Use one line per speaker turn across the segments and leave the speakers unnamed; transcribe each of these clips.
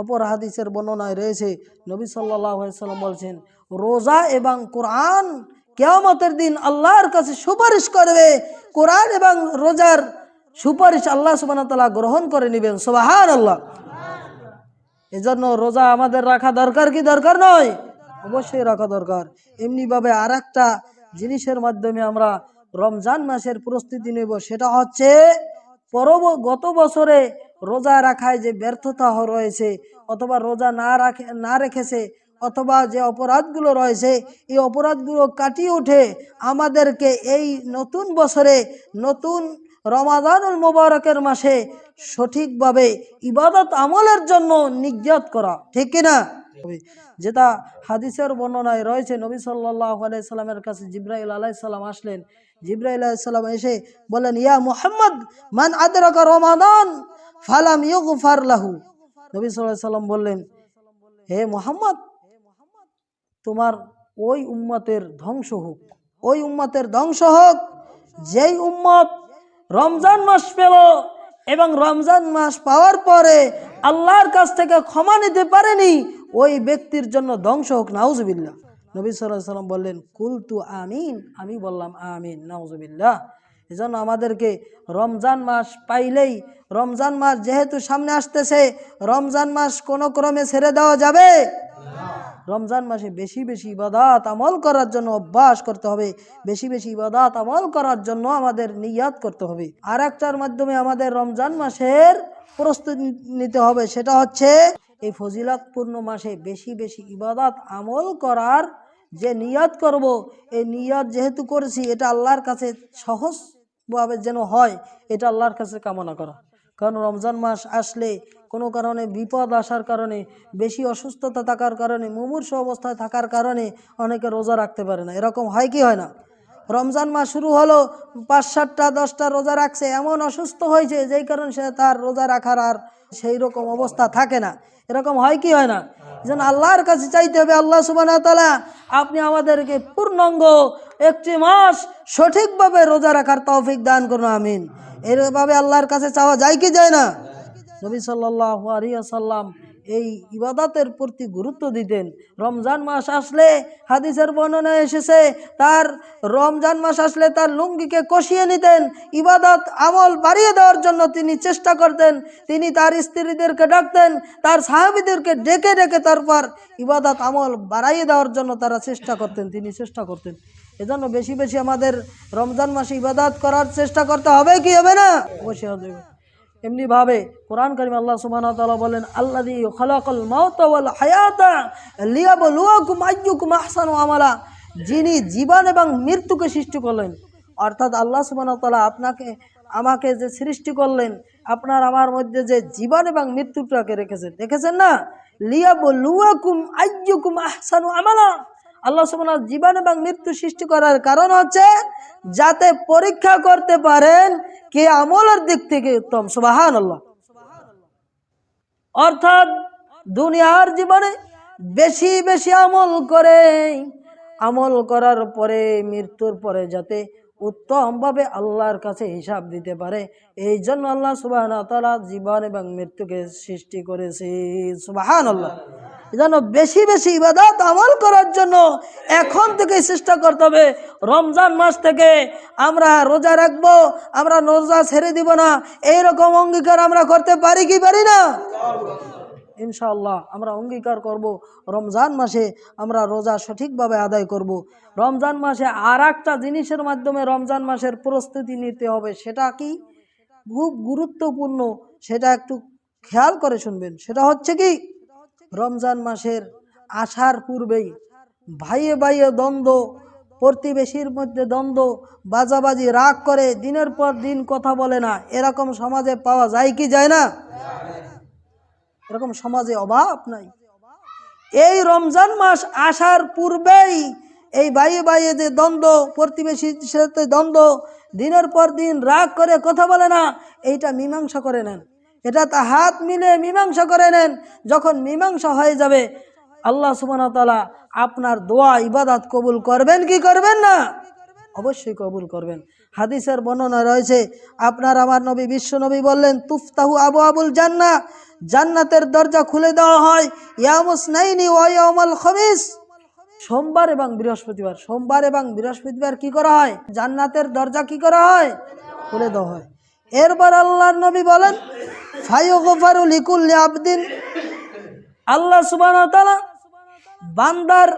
অপর হাদিসের বর্ণনায় রয়েছে, নবী সাল্লাম বলছেন, রোজা এবং কোরআন কেয়ামতের দিন আল্লাহর কাছে সুপারিশ করবে। কোরআন এবং রোজার সুপারিশ আল্লাহ সুবান তালা গ্রহণ করে নেবেন সোবাহান আল্লাহ এজন্য রোজা আমাদের রাখা দরকার কি দরকার নয়? অবশ্যই রাখা দরকার। এমনিভাবে আর একটা জিনিসের মাধ্যমে আমরা রমজান মাসের প্রস্তুতি নেব, সেটা হচ্ছে পরব, গত বছরে রোজা রাখায় যে ব্যর্থতা রয়েছে, অথবা রোজা না রাখে না রেখেছে, অথবা যে অপরাধগুলো রয়েছে, এই অপরাধগুলো কাটিয়ে উঠে আমাদেরকে এই নতুন বছরে, নতুন রমাদানুল মোবারকের মাসে সঠিকভাবে ইবাদত আমলের জন্য নিজ্ঞাত করা, ঠিক কিনা যেটা হাদিসের বর্ণনায় রয়েছে, নবী সাল্লাহ আলাইসাল্লামের কাছে জিব্রাইল আলাইসাল্লাম আসলেন। জিব্রাইল আলাইসাল্লাম এসে বলেন ইয়া মুহাম্মদ, মান আদরাকা রমাদান? ফালাম ইউগফার লাহু। নবী সাল্লাহ সাল্লাম বললেন, হে মোহাম্মদ, তোমার ওই উম্মতের ধ্বংস হোক, ওই উম্মতের ধ্বংস হোক, যেই উম্মত রমজান মাস পেল এবং রমজান মাস পাওয়ার পরে আল্লাহর কাছ থেকে ক্ষমা নিতে পারেনি, ওই ব্যক্তির জন্য ধ্বংস হোক নাউজবিল্লা নবী সাল্লাহ সাল্লাম বললেন, কুলতু আমিন। আমি বললাম, আমিন। নাউজবিল্লাহ। এজন্য আমাদেরকে রমজান মাস পাইলেই, রমজান মাস যেহেতু সামনে আসতেছে, রমজান মাস কোনো ক্রমে ছেড়ে দেওয়া যাবে। রমজান মাসে বেশি বেশি ইবাদাত আমল করার জন্য অভ্যাস করতে হবে। বেশি বেশি ইবাদাত আমল করার জন্য আমাদের নিয়াত করতে হবে। আর একটার মাধ্যমে আমাদের রমজান মাসের প্রস্তুতি নিতে হবে, সেটা হচ্ছে এই ফজিলাতপূর্ণ মাসে বেশি বেশি ইবাদাত আমল করার যে নিয়াত করব, এই নিয়াত যেহেতু করেছি, এটা আল্লাহর কাছে সহজভাবে যেন হয়, এটা আল্লাহর কাছে কামনা করা। কারণ রমজান মাস আসলে কোনো কারণে বিপদ আসার কারণে, বেশি অসুস্থতা থাকার কারণে, মুমূর্ষ অবস্থায় থাকার কারণে অনেকে রোজা রাখতে পারে না। এরকম হয় কি হয় না? রমজান মাস শুরু হলো পাঁচ সাতটা দশটা রোজা রাখছে, এমন অসুস্থ হয়েছে, যেই কারণে সে তার রোজা রাখার আর সেই রকম অবস্থা থাকে না। এরকম হয় কি হয় না? যেন আল্লাহর কাছে চাইতে হবে, আল্লাহ সুবান তালা আপনি আমাদেরকে পূর্ণাঙ্গ একটি মাস সঠিকভাবে রোজা রাখার তৌফিক দান করুন, আমিন। এরভাবে আল্লাহর কাছে চাওয়া যায় কি যায় না? নবী সাল্লাহ এই ইবাদতের প্রতি গুরুত্ব দিতেন। রমজান মাস আসলে হাদিসের বর্ণনা এসেছে, তার রমজান মাস আসলে তার লুঙ্গিকে কষিয়ে নিতেন, ইবাদত আমল বাড়িয়ে দেওয়ার জন্য তিনি চেষ্টা করতেন, তিনি তার স্ত্রীদেরকে ডাকতেন, তার সাহাবিদেরকে ডেকে ডেকে তারপর ইবাদত আমল বাড়াইয়ে দেওয়ার জন্য তারা চেষ্টা করতেন, তিনি চেষ্টা করতেন। এজন্য বেশি বেশি আমাদের রমজান মাসে ইবাদত করার চেষ্টা করতে হবে কি হবে না? অবশ্যই হবে। এমনি ভাবে কোরআন করিম আল্লাহ তাআলা বলেন ওয়াল হায়াতা আহসানু আমালা। যিনি জীবন এবং মৃত্যুকে সৃষ্টি করলেন, অর্থাৎ আল্লাহ সুবহানাহু ওয়া তাআলা আপনাকে, আমাকে যে সৃষ্টি করলেন, আপনার আমার মধ্যে যে জীবন এবং মৃত্যুটাকে রেখেছেন। দেখেছেন না? লিয়াবলুয়াকুম আইয়ুকুম আহসানু আমালা। আল্লাহ সুবহানাহু জীবন এবং মৃত্যু সৃষ্টি করার কারণ হচ্ছে যাতে পরীক্ষা করতে পারেন কে আমলের দিক থেকে উত্তম। সুবাহান আল্লাহ অর্থাৎ দুনিয়ার জীবনে বেশি বেশি আমল করে, আমল করার পরে, মৃত্যুর পরে যাতে উত্তমভাবে আল্লাহর কাছে হিসাব দিতে পারে এই জন্য আল্লাহ সুবাহ তালা জীবন এবং মৃত্যুকে সৃষ্টি করেছে। সুবাহান আল্লাহ যেন বেশি বেশি ইবাদত আমল করার জন্য এখন থেকে চেষ্টা করতে হবে। রমজান মাস থেকে আমরা রোজা রাখব, আমরা রোজা ছেড়ে দিব না। এইরকম অঙ্গীকার আমরা করতে পারি কি পারি না? ইনশাআল্লাহ আমরা অঙ্গীকার করব, রমজান মাসে আমরা রোজা সঠিকভাবে আদায় করব। রমজান মাসে আর একটা জিনিসের মাধ্যমে রমজান মাসের প্রস্তুতি নিতে হবে, সেটা কি? খুব গুরুত্বপূর্ণ, সেটা একটু খেয়াল করে শুনবেন। সেটা হচ্ছে কি? রমজান মাসের আসার পূর্বেই ভাইয়ে ভাইয়ে দ্বন্দ্ব, প্রতিবেশীর মধ্যে দ্বন্দ্ব, বাজাবাজি, রাগ করে দিনের পর দিন কথা বলে না। এরকম সমাজে পাওয়া যায় কি যায় না? এরকম সমাজে অভাব নাই। এই রমজান মাস আসার পূর্বেই এই বাইয়ে বাইয়ে যে দ্বন্দ্ব, প্রতিবেশীর সাথে দ্বন্দ্ব, দিনের পর দিন রাগ করে কথা বলে না, এইটা মীমাংসা করে নেন। এটা তা হাত মিলে মীমাংসা করে নেন। যখন মীমাংসা হয়ে যাবে, আল্লাহ সুবান তালা আপনার দোয়া, ইবাদাত কবুল করবেন কি করবেন না? অবশ্যই কবুল করবেন। হাদিসের বর্ণনা রয়েছে, আপনার আমার নবী বিশ্ব নবী বললেন, তুফতাহু আবু আবুল জান্না জান্নাতের দরজা খুলে দেওয়া হয় ইয়ামুস নাইনি ওয়াইয়ামাল খমিস সোমবার এবং বৃহস্পতিবার। সোমবার এবং বৃহস্পতিবার কি করা হয়? জান্নাতের দরজা কি করা হয়? খুলে দেওয়া হয়। এরপর আল্লাহর নবী বলেন আল্লাহ ওয়া বান্দার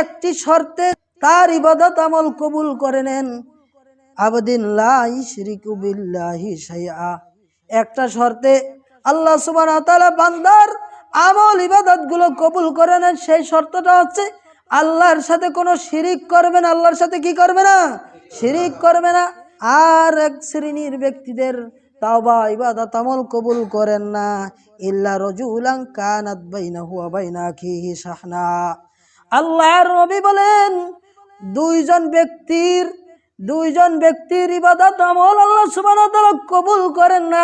একটি শর্তে তার ইবাদত আমল কবুল করে নেন। একটা শর্তে আল্লাহ ওয়া বান্দার আমল ইবাদতগুলো কবুল করে নেন। সেই শর্তটা হচ্ছে আল্লাহর সাথে কোনো শিরিক করবে না। আল্লাহর সাথে কি করবে না? শিরিক করবে না। আর এক শ্রেণির ব্যক্তিদের তাওবা, ইবাদত, আমল কবুল করেন না। ইল্লা রজুলাং কানাত বাইনাহু ওয়া বাইনা আখিহি শাহনা। আল্লাহর নবী বলেন, দুইজন ব্যক্তির দুইজন ব্যক্তির ইবাদত, আমল আল্লাহ সুবহানাহু ওয়া তাআলা কবুল করেন না।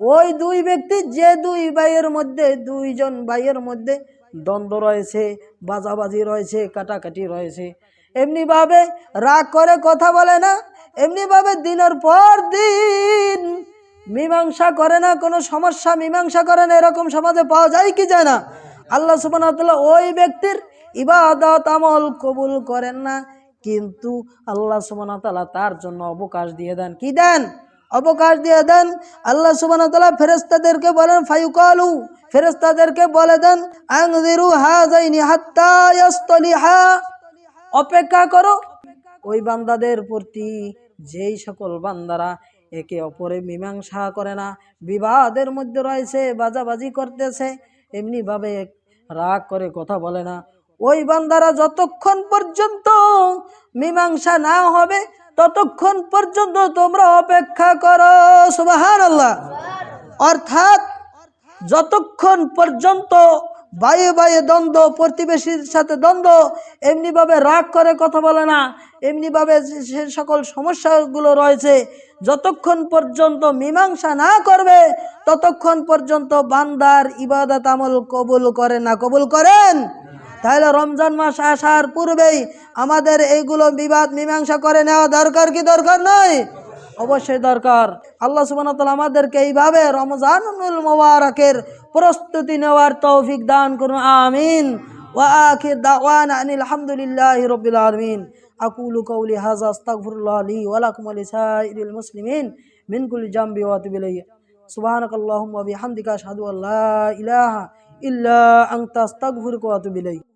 ওই দুই ব্যক্তি, যে দুই ভাইয়ের মধ্যে, দুইজন ভাইয়ের মধ্যে দ্বন্দ্ব রয়েছে, বাজাবাজি রয়েছে, কাটাকাটি রয়েছে। এমনিভাবে রাগ করে কথা বলে না, এমনিভাবে দিনের পর দিন মীমাংসা করে না, কোনো সমস্যা মীমাংসা করে না, এরকম সমাজে পাওয়া যায় কি যায় না? আল্লাহ সুবাহ ওই ব্যক্তির ইবাদত আমল কবুল করেন না, কিন্তু আল্লাহ সুবাহ তার জন্য অবকাশ দিয়ে দেন। কি দেন? অবকাশ দিয়ে দেন। আল্লাহ সুবাহ ফেরেস্তাদেরকে বলেন ফাইকালু ফেরেস্তাদেরকে বলে দেন আংদিরু ইয়াস্তলিহা। অপেক্ষা করো, ওই বান্দাদের প্রতি যেই সকল বান্দারা একে অপরে মীমাংসা করে না, বিবাদের মধ্যে রয়েছে, বাজাবাজি করতেছে, এমনিভাবে রাগ করে কথা বলে না। ওই বান্দারা যতক্ষণ পর্যন্ত মীমাংসা না হবে, ততক্ষণ পর্যন্ত তোমরা অপেক্ষা করো সুবাহান আল্লাহ অর্থাৎ যতক্ষণ পর্যন্ত বায়ে বায়ে দ্বন্দ্ব, প্রতিবেশীর সাথে দ্বন্দ্ব, এমনিভাবে রাগ করে কথা বলে না এমনিভাবে সে সকল সমস্যাগুলো রয়েছে, যতক্ষণ পর্যন্ত মীমাংসা না করবে, ততক্ষণ পর্যন্ত বান্দার ইবাদত আমল কবুল করেন না। কবুল করেন? তাহলে রমজান মাস আসার পূর্বেই আমাদের এইগুলো বিবাদ মীমাংসা করে নেওয়া দরকার কি দরকার নয় অবশ্যই দরকার। আল্লাহ ওয়া আমাদেরকে এইভাবে রমজানুল মোবারকের প্রস্তুতি নেওয়ার তৌফিক দান করুন। আমিন। ওয়া আখির দাওয়ানা আনিল হামদুলিল্লাহি রাব্বিল আলামিন। أقول قولي هذا أستغفر الله لي ولكم ولسائر المسلمين من كل جنب واتب إليه. سبحانك اللهم وبحمدك أشهد أن لا إله إلا أنت أستغفرك واتب إليك.